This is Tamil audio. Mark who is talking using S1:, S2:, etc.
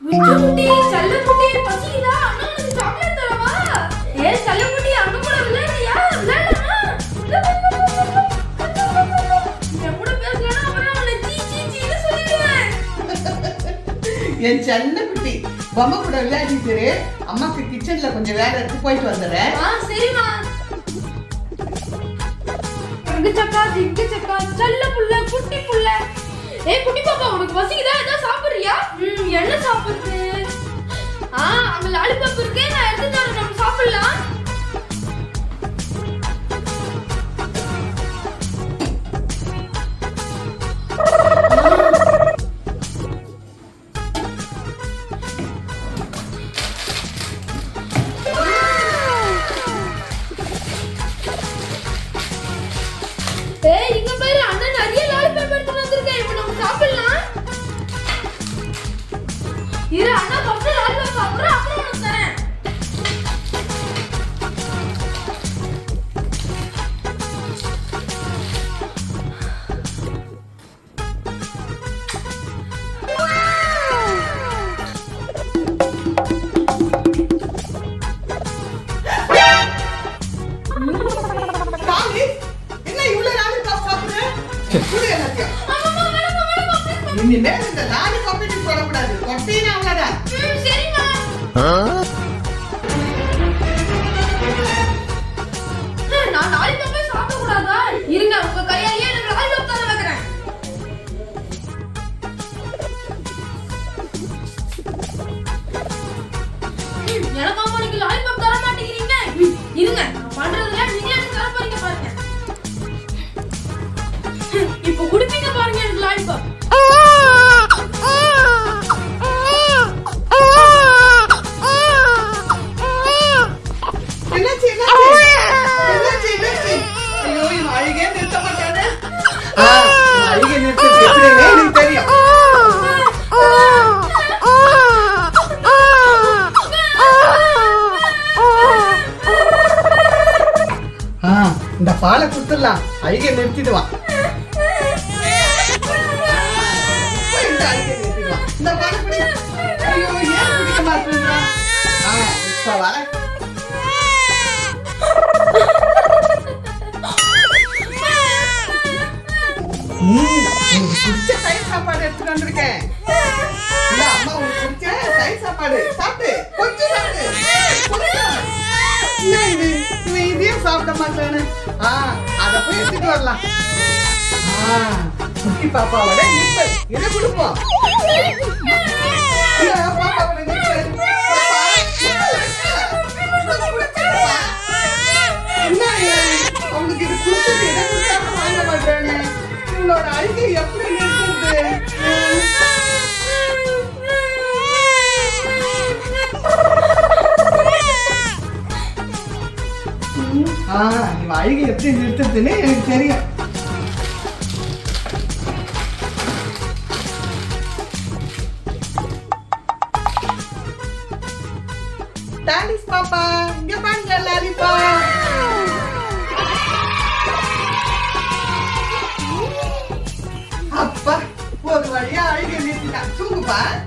S1: விஜயகுட்டி செல்லக்குட்டி பசிக்குதா? அண்ணா உனக்கு சாக்லேட் தரவா? ஏ செல்லக்குட்டி அங்க கூட விளையாடுறியா? விளையாடலாமா என்
S2: செல்ல குட்டி பொம்மை கூட விளையாடிட்டு. அம்மாக்கு கிச்சன்ல கொஞ்சம் வேலை இருக்கு போயிட்டு வந்துடுறேன்.
S1: ஆ சரிம்மா. இங்க சக்கா திங்க சக்கா செல்ல புள்ள குட்டி புள்ள. ஏய் குட்டி பாப்பா உனக்கு பசிக்குதா? ஏதாவது சாப்பிடுறியா? ம் என்ன சாப்பிடுறது ஆ அங்க லாலிபாப் இருக்கே நான் எடுத்து தரேன் நம்ம சாப்பிடலாம் Hey! இரு அண்ணா ஃபர்ஸ்ட் லாலிபாப் சாப்பிடுறேன் அப்புறம் உனக்கு தரேன்.
S2: என்ன இவ்வளவு லாலிபாப் சாப்பிடுற? இந்த லாலிபாப் நீ தொடக்கூடாது அழுகை நிறுத்துறது எப்படின்னு எனக்கு தெரியும். ஆ, இந்த பாலை கொடுத்துடலாம். அழுகை நிறுத்திடுவான் இந்த இந்த பாலை குடி. ஐயோ ஏன் குடிக்க மாட்டேங்கிறான் இப்ப வர எடுத்துட்டு வந்திருக்கேன். அம்மா உனக்கு பிடிச்ச தயிர் சாப்பாடு சாப்பிடு. கொஞ்சம் சாப்பிடு. இவன் இதையும் சாப்பிட மாட்டானு ஆ அத போய் எடுத்துட்டு வரலாம். ஆ குட்டி பாப்பாவோட நிப்பல் இதை கொடுப்போம்? இல்ல, பாப்பாவோட நிப்பல். பாப்பா, உனக்கு பிடிச்சதா? என்ன இது? அவனுக்கு இது பிடிச்சது இதை கொடுத்தாம வாங்க மாட்டானே இவனோட அழுகை எப்படி? அழுகை எப்படி நிறுத்துறதுன்னு எனக்கு தெரியும். டாடிஸ் பாப்பா. இங்க பாருங்க லாலிபா அப்பா.
S1: 中古款